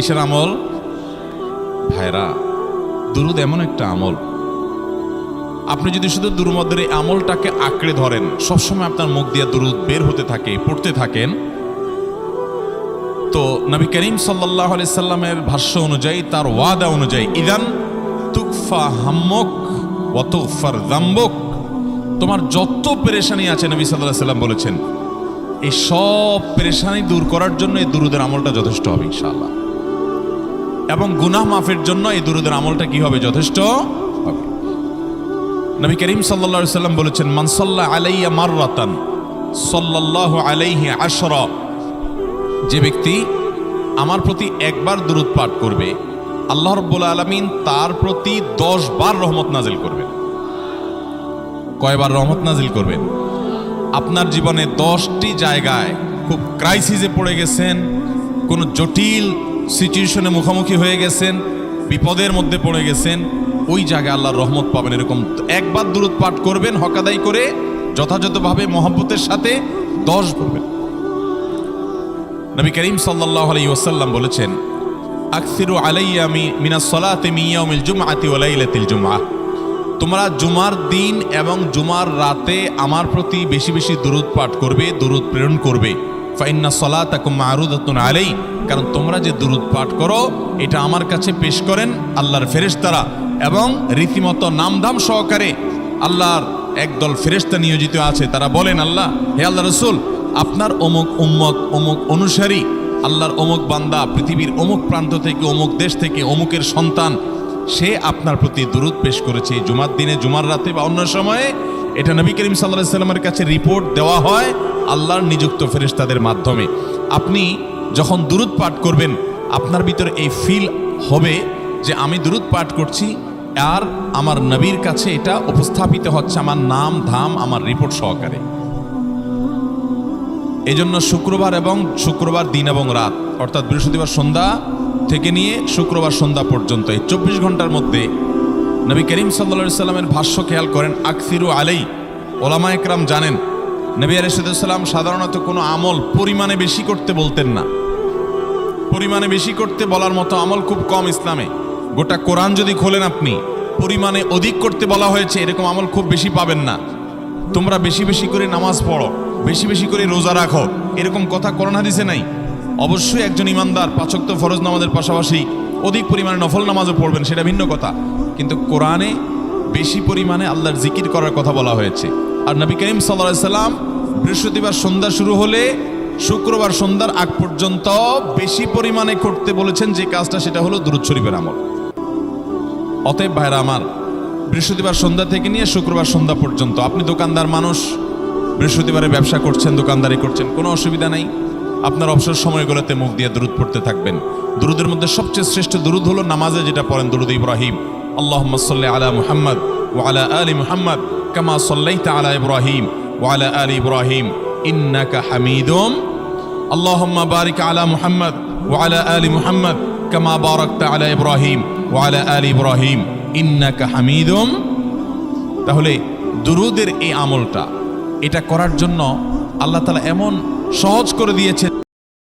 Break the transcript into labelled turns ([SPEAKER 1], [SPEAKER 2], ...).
[SPEAKER 1] কিসের আমল? ভাইরা দুরুদ এমন একটা আমল। আপনি যদি শুধু দুরুমদের এই আমলটাকে আঁকড়ে ধরেন, সবসময় আপনার মুখ দিয়ে দুরুদ বের হতে থাকে, পড়তে থাকেন। তো নবী করিম সাল্লাহ সাল্লামের ভাষ্য অনুযায়ী, তার ওয়াদা অনুযায়ী, ইদান তুকফা হাম্মক ওয়াতুফার দাম্বক। তোমার যত পেরেশানি আছে, নবী সাল্লাহ সাল্লাম বলেছেন, এই সব পেরেশানি দূর করার জন্য এই দুরুদের আমলটা যথেষ্ট হবে, ইনশাআল্লাহ। এবং গুনাহ মাফের জন্য এই দুরুদের আমলটা কি হবে যথেষ্ট? নবী করিম সাল্লা সাল্লাম বলেছেন মানসাল্লাহ আলাইয়া মাররাতান, সাল্লাল্লাহু আলাইহি আশরা। যে ব্যক্তি আমার প্রতি একবার দুরুদ পাঠ করবে, আল্লাহ রব্বুল আলমিন তার প্রতি দশ বার রহমত নাজিল করবেন। কয়বার রহমত নাজিল করবেন? আপনার জীবনে দশটি জায়গায় খুব ক্রাইসিসে পড়ে গেছেন, কোনো জটিল সিচুয়েশনে মুখোমুখি হয়ে গেছেন, বিপদের মধ্যে পড়ে গেছেন, ওই জায়গায় আল্লাহর রহমত পাবেন এরকম। একবার দূরত পাঠ করবেন হকাদাই করে যথাযথভাবে মহব্বতের সাথে দশ করবেন নবী করিম সাল্লাহ আলাই ওসাল্লাম বলেছেন, আকসিরু আলাইয়া মি- মিনাস সলাতে মিয়াউমিল জুমআতি ওয়া লাইলাতিল জুমআ। তোমরা জুমার দিন এবং জুমার রাতে আমার প্রতি বেশি বেশি দুরুদ পাঠ করবে, দুরুদ প্রেরণ করবে। ফাইন্না সলাতাকুম মারুদাতুন আলাই, কারণ তোমরা যে দুরুদ পাঠ করো, এটা আমার কাছে পেশ করেন আল্লাহর ফেরেশতারা এবং রীতিমতো নামধাম সহকারে আল্লাহর একদল ফেরেশতা নিয়োজিত আছে। তারা বলেন, আল্লাহ, হে আল্লাহ রসুল, আপনার অমুক উম্মত, অমুক অনুসারী আল্লাহর অমুক বান্দা, পৃথিবীর অমুক প্রান্ত থেকে, অমুক দেশ থেকে, অমুকের সন্তান, সে আপনার প্রতি দূরত পেশ করেছে। জুমার দিনে, জুমার রাতে বা অন্য সময়ে এটা নবী করিম সাল্লাহ সাল্লামের কাছে রিপোর্ট দেওয়া হয়। আল্লাহর নিযুক্ত ফেরেশতাদের মাধ্যমে। আপনি যখন দুরুদ পাঠ করবেন, আপনার ভিতরে এই ফিল হবে যে আমি দুরুদ পাঠ করছি আর আমার নবীর কাছে এটা উপস্থাপিত হচ্ছে, আমার নাম, ধাম, আমার রিপোর্ট সহকারে। এজন্য শুক্রবার এবং শুক্রবার দিন এবং রাত, অর্থাৎ বৃহস্পতিবার সন্ধ্যা থেকে নিয়ে শুক্রবার সন্ধ্যা পর্যন্ত, এই চব্বিশ ঘণ্টার মধ্যে নবী করিম সাল্লা সাল্লামের ভাষ্য খেয়াল করেন, আকসিরু আলাই, ওলামা একরাম জানেন নবী আলিসাল্লাম সাধারণত কোনো আমল পরিমাণে বেশি করতে বলতেন না। পরিমাণে বেশি করতে বলার মতো আমল খুব কম ইসলামে। গোটা কোরআন যদি খোলেন আপনি, পরিমাণে অধিক করতে বলা হয়েছে, এরকম আমল খুব বেশি পাবেন না। তোমরা বেশি বেশি করে নামাজ পড়ো, বেশি বেশি করে রোজা রাখো, এরকম কথা করোনা হাদিসে নাই। অবশ্যই একজন ইমানদার পাচক তো ফরজ নামাজের পাশাপাশি অধিক পরিমাণে নফল নামাজও পড়বেন, সেটা ভিন্ন কথা। কিন্তু কোরআনে বেশি পরিমাণে আল্লাহর জিকির করার কথা বলা হয়েছে। আর নবী করিম সাল্লাহ সাল্লাম বৃহস্পতিবার সন্ধ্যা শুরু হলে শুক্রবার সন্ধ্যার আগ পর্যন্ত বেশি পরিমাণে করতে বলেছেন যে কাজটা সেটা হলো দুরুদ শরীফের আমল। অতএব ভাইরা আমার, বৃহস্পতিবার সন্ধ্যা থেকে নিয়ে শুক্রবার সন্ধ্যা পর্যন্ত আপনি দোকানদার মানুষ, বৃহস্পতিবারে ব্যবসা করছেন, দোকানদারি করছেন, কোনো অসুবিধা নাই। আপনার অবসর সময়গুলোতে মুখ দিয়ে দুরুদ পড়তে থাকবেন। দুরুদের মধ্যে সবচেয়ে শ্রেষ্ঠ দুরুদ হলো নামাজে যেটা পড়েন দুরুদ ইব্রাহিম। আল্লাহ সাল্লি আলা মুহাম্মদ ও আলা আলী মুহাম্মদ। কামা সাল্লাইতা আলা ইব্রাহিম ওয়ালা আল ইব্রাহিম ইন্নাকা হামিদুম আল্লাহুম্মা বারিক আলা মুহাম্মদ ওয়ালা আলি মুহাম্মদ কামা বারাকতা আলা ইব্রাহিম ওয়ালা আল ইব্রাহিম ইন্নাকা হামিদুম তাহলে দুরুদের এই আমলটা, এটা করার জন্য আল্লাহ তালা এমন সহজ করে দিয়েছে